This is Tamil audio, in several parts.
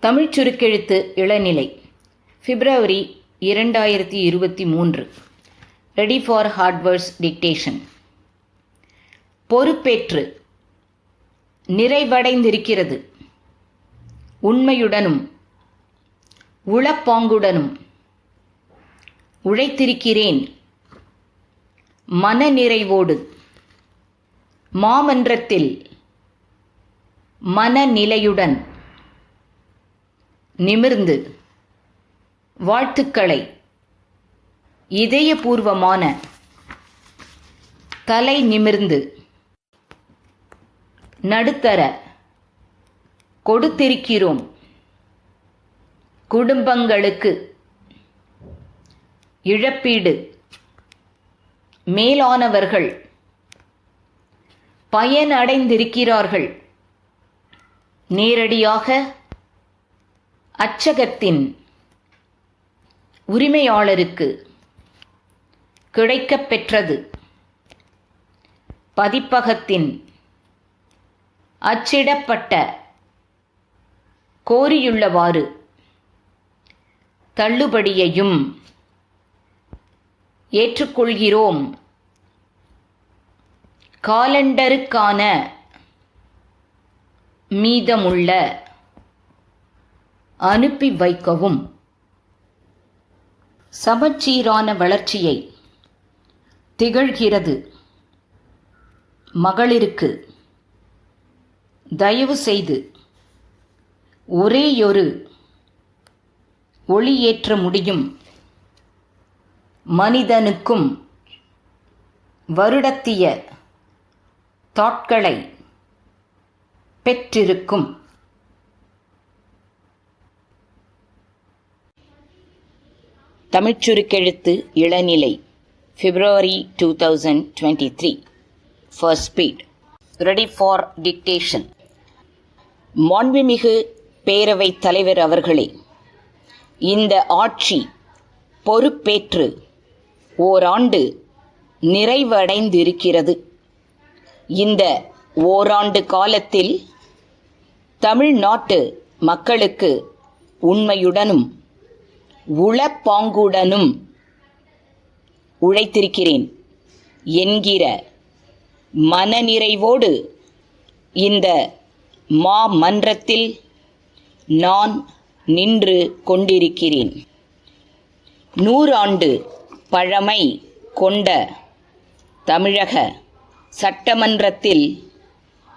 தமிழ்ச் சுருக்கெழுத்து இளநிலை. பிப்ரவரி இரண்டாயிரத்தி இருபத்தி மூன்று. ரெடி ஃபார் ஹார்ட்வேர்ஸ் டிக்டேஷன் பொறுப்பேற்று. நிறைவடைந்திருக்கிறது. உண்மையுடனும் உளப்பாங்குடனும் உழைத்திருக்கிறேன். மனநிறைவோடு. மாமன்றத்தில் மனநிலையுடன். நிமிர்ந்து. வாழ்த்துக்களை. இதயபூர்வமான தலை நிமிர்ந்து. நடுத்தர கொடுத்திருக்கிறோம். குடும்பங்களுக்கு இழப்பீடு. மேலானவர்கள் பயனடைந்திருக்கிறார்கள். நேரடியாக அச்சகத்தின் உரிமையாளருக்கு கிடைக்கப் பெற்றது. பதிப்பகத்தின் அச்சிடப்பட்ட கோரியுள்ளவாறு தள்ளுபடியையும் ஏற்றுக்கொள்கிறோம். காலண்டருக்கான மீதமுள்ள அனுப்பி வைக்கவும். சமச்சீரான வளர்ச்சியை திகழ்கிறது. மகளிருக்கு தயவு செய்து ஒரேயொரு ஒளியேற்ற முடியும். மனிதனுக்கும் வருடத்திய தாட்களை பெற்றிருக்கும். தமிழ்ச்சுருக்கெழுத்து இளநிலை February two thousand twenty three first speed ready for dictation மாண்புமிகு பேரவைத் தலைவர் அவர்களே இந்த ஆட்சி பொறுப்பேற்று ஓராண்டு நிறைவடைந்திருக்கிறது. இந்த ஓராண்டு காலத்தில் தமிழ்நாட்டு மக்களுக்கு உண்மையுடனும் உளப்பாங்குடனும் உழைத்திருக்கிறேன் என்கிற மனநிறைவோடு இந்த மாமன்றத்தில் நான் நின்று கொண்டிருக்கிறேன். நூறாண்டு பழமை கொண்ட தமிழக சட்டமன்றத்தில்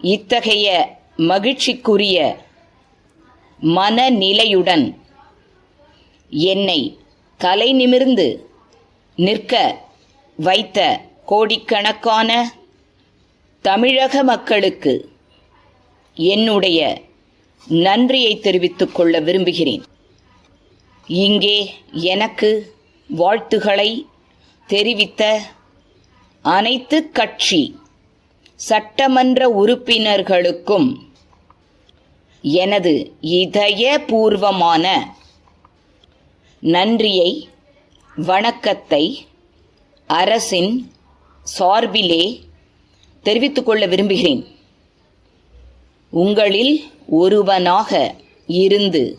இத்தகைய மகிழ்ச்சிக்குரிய மனநிலையுடன் என்னை கலை நிமிர்ந்து நிற்க வைத்த கோடிக்கணக்கான தமிழக மக்களுக்கு என்னுடைய நன்றியை தெரிவித்துக் கொள்ள விரும்புகிறேன். இங்கே எனக்கு வாழ்த்துகளை தெரிவித்த அனைத்து கட்சி சட்டமன்ற உறுப்பினர்களுக்கும் எனது இதயபூர்வமான நன்றியை வணக்கத்தை அரசின் சார்பிலே தெரிவித்துக் கொள்ள விரும்புகிறேன். உங்களில் ஒருவனாக இருந்து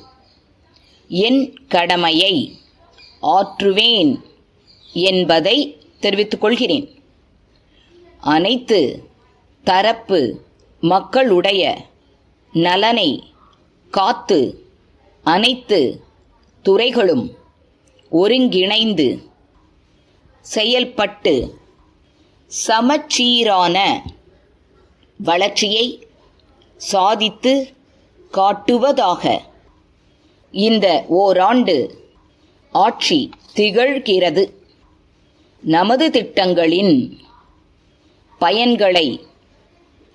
என் கடமையை ஆற்றுவேன் என்பதை தெரிவித்துக் கொள்கிறேன். அனைத்து தரப்பு மக்களுடைய நலனை காத்து அனைத்து துறைகளும் ஒருங்கிணைந்து செயல்பட்டு சமச்சீரான வளர்ச்சியை சாதித்து காட்டுவதாக இந்த ஓராண்டு ஆட்சி திகழ்கிறது. நமது திட்டங்களின் பயன்களை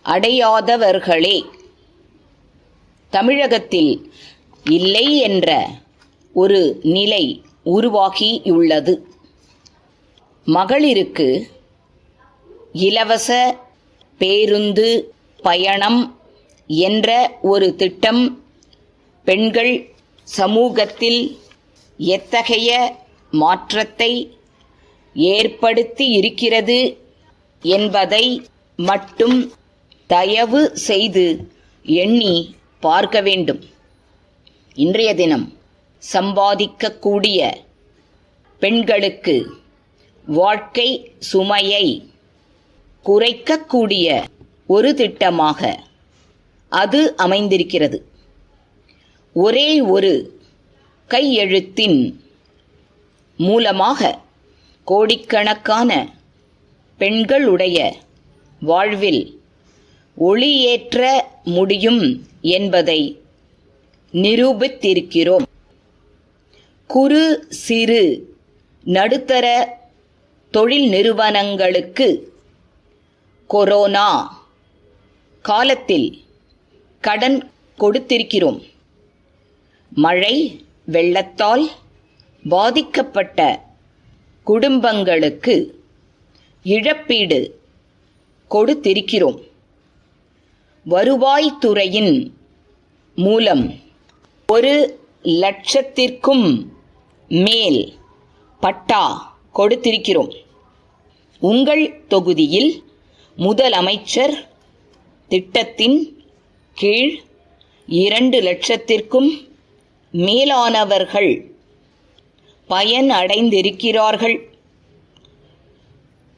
அடையாதவர்களே தமிழகத்தில் இல்லை என்ற ஒரு நிலை உருவாகியுள்ளது. மகளிருக்கு இலவச பேருந்து பயணம் என்ற ஒரு திட்டம் பெண்கள் சமூகத்தில் எத்தகைய மாற்றத்தை ஏற்படுத்தி இருக்கிறது என்பதை மட்டும் தயவு செய்து எண்ணி பார்க்க வேண்டும். இன்றைய தினம் சம்பாதிக்கக்கூடிய பெண்களுக்கு வாழ்க்கை சுமையை குறைக்கக்கூடிய ஒரு திட்டமாக அது அமைந்திருக்கிறது. ஒரே ஒரு கையெழுத்தின் மூலமாக கோடிக்கணக்கான பெண்களுடைய வாழ்வில் ஒளியேற்ற முடியும் என்பதை நிரூபித்திருக்கிறோம். குறு சிறு நடுத்தர தொழில் நிறுவனங்களுக்கு கொரோனா காலத்தில் கடன் கொடுத்திருக்கிறோம். மழை வெள்ளத்தால் பாதிக்கப்பட்ட குடும்பங்களுக்கு இழப்பீடு கொடுத்திருக்கிறோம். வருவாய்த்துறையின் மூலம் ஒரு லட்சத்திற்கும் மேல் பட்டா கொடுத்திருக்கிறோம். உங்கள் தொகுதியில் முதலமைச்சர் திட்டத்தின் கீழ் இரண்டு லட்சத்திற்கும் மேலானவர்கள் பயன் அடைந்திருக்கிறார்கள்.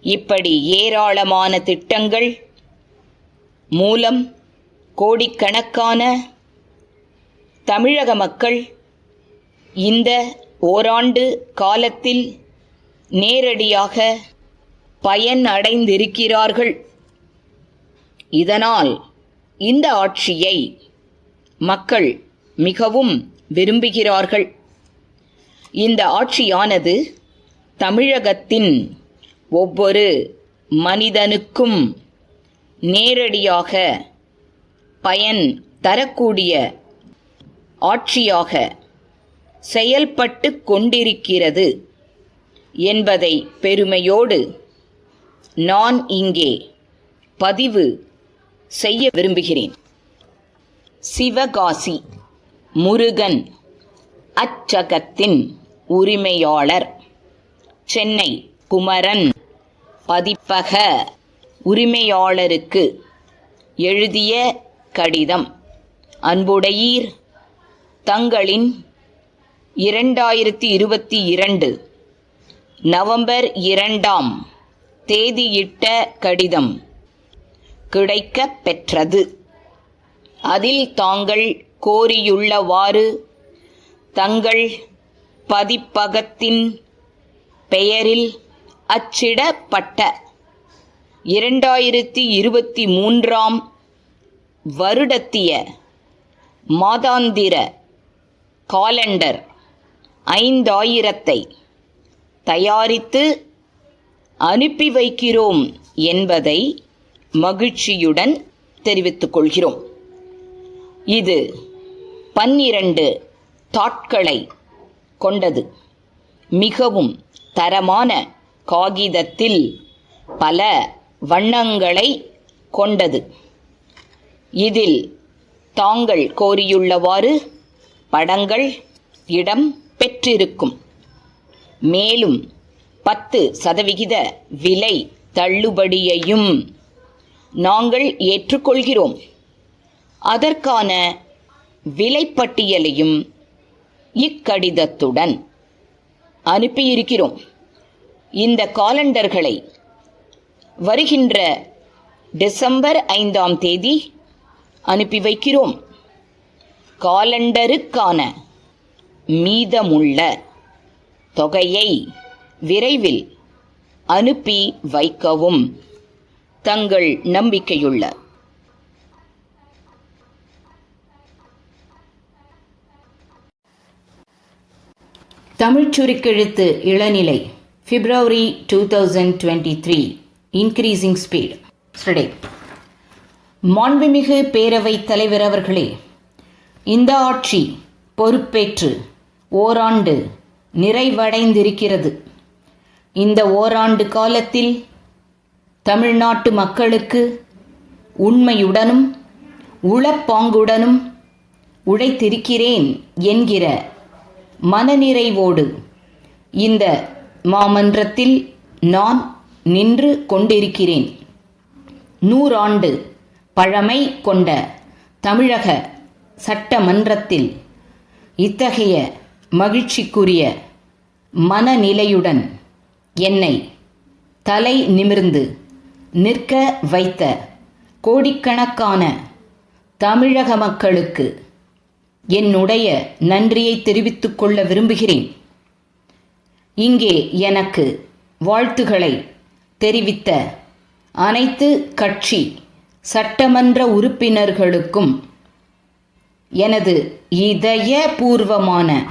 இப்படி ஏராளமான திட்டங்கள் மூலம் கோடிக்கணக்கான தமிழக மக்கள் இந்த ஓராண்டு காலத்தில் நேரடியாக பயன் அடைந்திருக்கிறார்கள். இதனால் இந்த ஆட்சியை மக்கள் மிகவும் விரும்புகிறார்கள். இந்த ஆட்சியானது தமிழகத்தின் ஒவ்வொரு மனிதனுக்கும் நேரடியாக பயன் தரக்கூடிய ஆட்சியாக செயல்பட்டு கொண்டிருக்கிறது என்பதை பெருமையோடு நான் இங்கே பதிவு செய்ய விரும்புகிறேன். சிவகாசி முருகன் அச்சகத்தின் உரிமையாளர். சென்னை குமரன் பதிப்பக உரிமையாளருக்கு எழுதிய கடிதம். அன்புடையீர் தங்களின் இரண்டாயிரத்தி இருபத்தி இரண்டு நவம்பர் இரண்டாம் தேதியிட்ட கடிதம் கிடைக்க பெற்றது. அதில் தாங்கள் கோரியுள்ளவாறு தங்கள் பதிப்பகத்தின் பெயரில் அச்சிடப்பட்ட இரண்டாயிரத்தி இருபத்தி மூன்றாம் வருடத்திய மாதாந்திர காலண்டர் ஐந்தாயிரத்தை தயாரித்து அனுப்பி வைக்கிறோம் என்பதை மகிழ்ச்சியுடன் தெரிவித்துக் கொள்கிறோம். இது பன்னிரண்டு தாட்களை கொண்டது. மிகவும் தரமான காகிதத்தில் பல வண்ணங்களை கொண்டது. இதில் தாங்கள் கோரியுள்ளவாறு படங்கள் இடம் பெற்றிருக்கும். மேலும் பத்து சதவிகித விலை தள்ளுபடியையும் நாங்கள் ஏற்றுக்கொள்கிறோம். அதற்கான விலைப்பட்டியலையும் இக்கடிதத்துடன் அனுப்பியிருக்கிறோம். இந்த காலண்டர்களை வருகின்ற டிசம்பர் ஐந்தாம் தேதி அனுப்பி வைக்கிறோம். காலண்டருக்கான மீதமுள்ள தொகையை விரைவில் அனுப்பி வைக்கவும். தங்கள் நம்பிக்கையுள்ள. தமிழ்ச் சுருக்கெழுத்து இளநிலை February two thousand twenty three increasing speed steady மாண்புமிகு பேரவைத் தலைவர் அவர்களே இந்த ஆட்சி பொறுப்பேற்று ஓராண்டு நிறைவடைந்திருக்கிறது. இந்த ஓராண்டு காலத்தில் தமிழ்நாட்டு மக்களுக்கு உண்மையுடனும் உளப்பாங்குடனும் உழைத்திருக்கிறேன் என்கிற மனநிறைவோடு இந்த மாமன்றத்தில் நான் நின்று கொண்டிருக்கிறேன். நூறாண்டு பழமை கொண்ட தமிழக சட்டமன்றத்தில் இத்தகைய மகிழ்ச்சிக்குரிய மனநிலையுடன் என்னை தலை நிமிர்ந்து நிற்க வைத்த கோடிக்கணக்கான தமிழக மக்களுக்கு என்னுடைய நன்றியை தெரிவித்துக் கொள்ள விரும்புகிறேன். இங்கே எனக்கு வாழ்த்துகளை தெரிவித்த அனைத்து கட்சி சட்டமன்ற உறுப்பினர்களுக்கும் எனது இதயபூர்வமான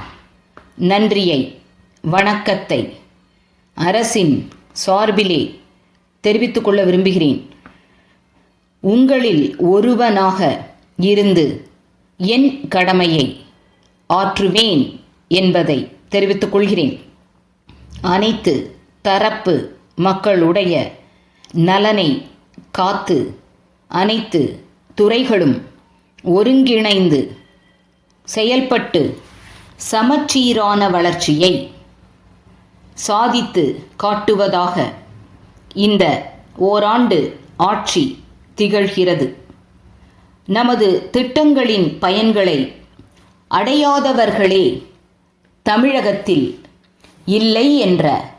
நன்றியை வணக்கத்தை அரசின் சார்பிலே தெரிவித்துக்கொள்ள விரும்புகிறேன். உங்களில் ஒருவனாக இருந்து என் கடமையை ஆற்றுவேன் என்பதை தெரிவித்துக் கொள்கிறேன். அனைத்து தரப்பு மக்களுடைய நலனை காத்து அனைத்து துறைகளும் ஒருங்கிணைந்து செயல்பட்டு சமச்சீரான வளர்ச்சியை சாதித்து காட்டுவதாக இந்த ஓராண்டு ஆட்சி திகழ்கிறது. நமது திட்டங்களின் பயன்களை அடையாதவர்களே தமிழகத்தில் இல்லை என்ற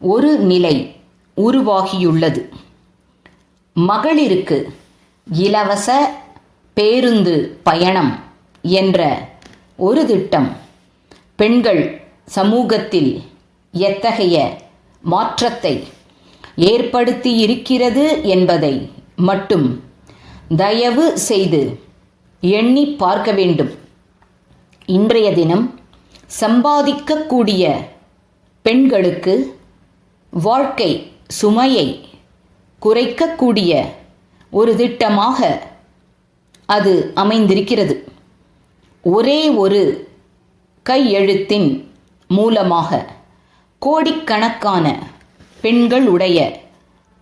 ஒரு நிலை உருவாகியுள்ளது. மகளிருக்கு இலவச பேருந்து பயணம் என்ற ஒரு திட்டம் பெண்கள் சமூகத்தில் எத்தகைய மாற்றத்தை ஏற்படுத்தி இருக்கிறது என்பதை மட்டும் தயவு செய்து எண்ணி பார்க்க வேண்டும். இன்றைய தினம் சம்பாதிக்கக்கூடிய பெண்களுக்கு வாழ்க்கை சுமையை குறைக்கக்கூடிய ஒரு திட்டமாக அது அமைந்திருக்கிறது. ஒரே ஒரு கையெழுத்தின் மூலமாக கோடிக்கணக்கான பெண்களுடைய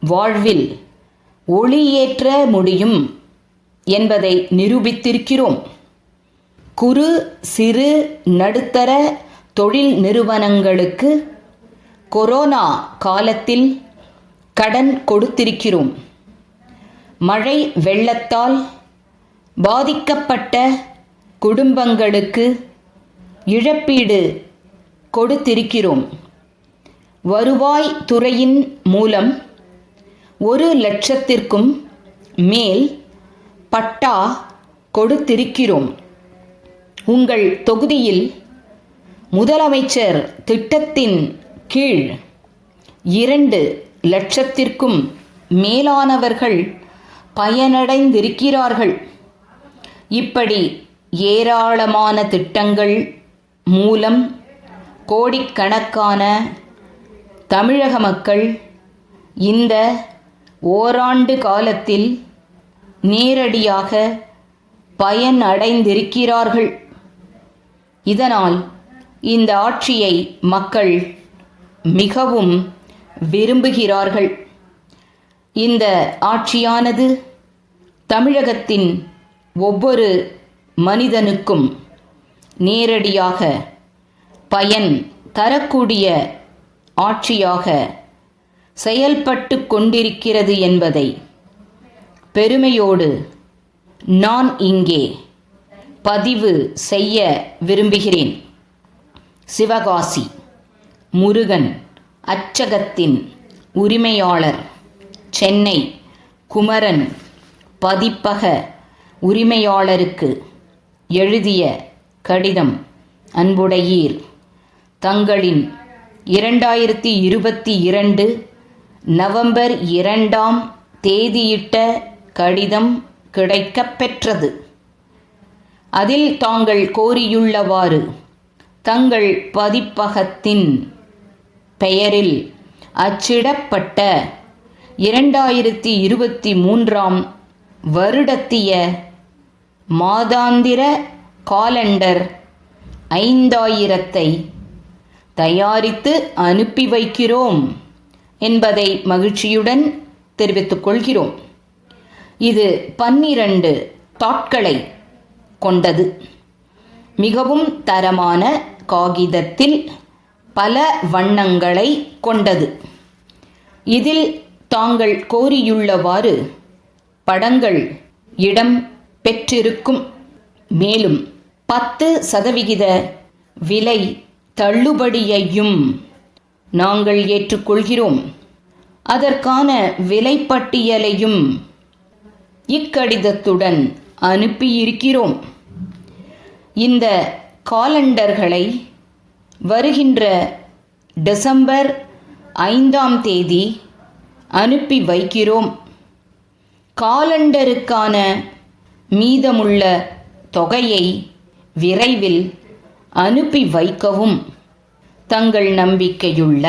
வாழ்வில் ஒளியேற்ற முடியும் என்பதை நிரூபித்திருக்கிறோம். குறு சிறு நடுத்தர தொழில் நிறுவனங்களுக்கு கொரோனா காலத்தில் கடன் கொடுத்திருக்கிறோம். மழை வெள்ளத்தால் பாதிக்கப்பட்ட குடும்பங்களுக்கு இழப்பீடு கொடுத்திருக்கிறோம். வருவாய் துறையின் மூலம் ஒரு லட்சத்திற்கும் மேல் பட்டா கொடுத்திருக்கிறோம். உங்கள் தொகுதியில் முதலமைச்சர் திட்டத்தின் கீழ் இரண்டு லட்சத்திற்கும் மேலானவர்கள் பயனடைந்திருக்கிறார்கள். இப்படி ஏராளமான திட்டங்கள் மூலம் கோடிக்கணக்கான தமிழக மக்கள் இந்த ஓராண்டு காலத்தில் நேரடியாக பயன் அடைந்திருக்கிறார்கள் இதனால் இந்த ஆட்சியை மக்கள் மிகவும் விரும்புகிறார்கள். இந்த ஆட்சியானது தமிழகத்தின் ஒவ்வொரு மனிதனுக்கும் நேரடியாக பயன் தரக்கூடிய ஆட்சியாக செயல்பட்டு கொண்டிருக்கிறது என்பதை பெருமையோடு நான் இங்கே பதிவு செய்ய விரும்புகிறேன். சிவகாசி முருகன் அச்சகத்தின் உரிமையாளர். சென்னை குமரன் பதிப்பக உரிமையாளருக்கு எழுதிய கடிதம். அன்புடையீர். தங்களின் இரண்டாயிரத்தி இருபத்தி இரண்டு நவம்பர் இரண்டாம் தேதியிட்ட கடிதம் கிடைக்கப் பெற்றது. அதில் தாங்கள் கோரியுள்ளவாறு தங்கள் பதிப்பகத்தின் பெயரில் அச்சிடப்பட்ட இரண்டாயிரத்தி இருபத்தி மூன்றாம் வருடத்திய மாதாந்திர காலண்டர் ஐந்தாயிரத்தை தயாரித்து அனுப்பி வைக்கிறோம் என்பதை மகிழ்ச்சியுடன் தெரிவித்துக் கொள்கிறோம். இது பன்னிரண்டு தாட்களை கொண்டது. மிகவும் தரமான காகிதத்தில் பல வண்ணங்களை கொண்டது. இதில் தாங்கள் கோரியுள்ளவாறு படங்கள் இடம் பெற்றிருக்கும். மேலும் பத்து சதவிகித விலை தள்ளுபடியையும் நாங்கள் ஏற்றுக்கொள்கிறோம். அதற்கான விலைப்பட்டியலையும் இக்கடிதத்துடன் அனுப்பியிருக்கிறோம். இந்த காலண்டர்களை வருகின்ற டிசம்பர் ஐந்தாம் தேதி அனுப்பி வைக்கிறோம். காலண்டருக்கான மீதமுள்ள தொகையை விரைவில் அனுப்பி வைக்கவும் தங்கள் நம்பிக்கையுள்ள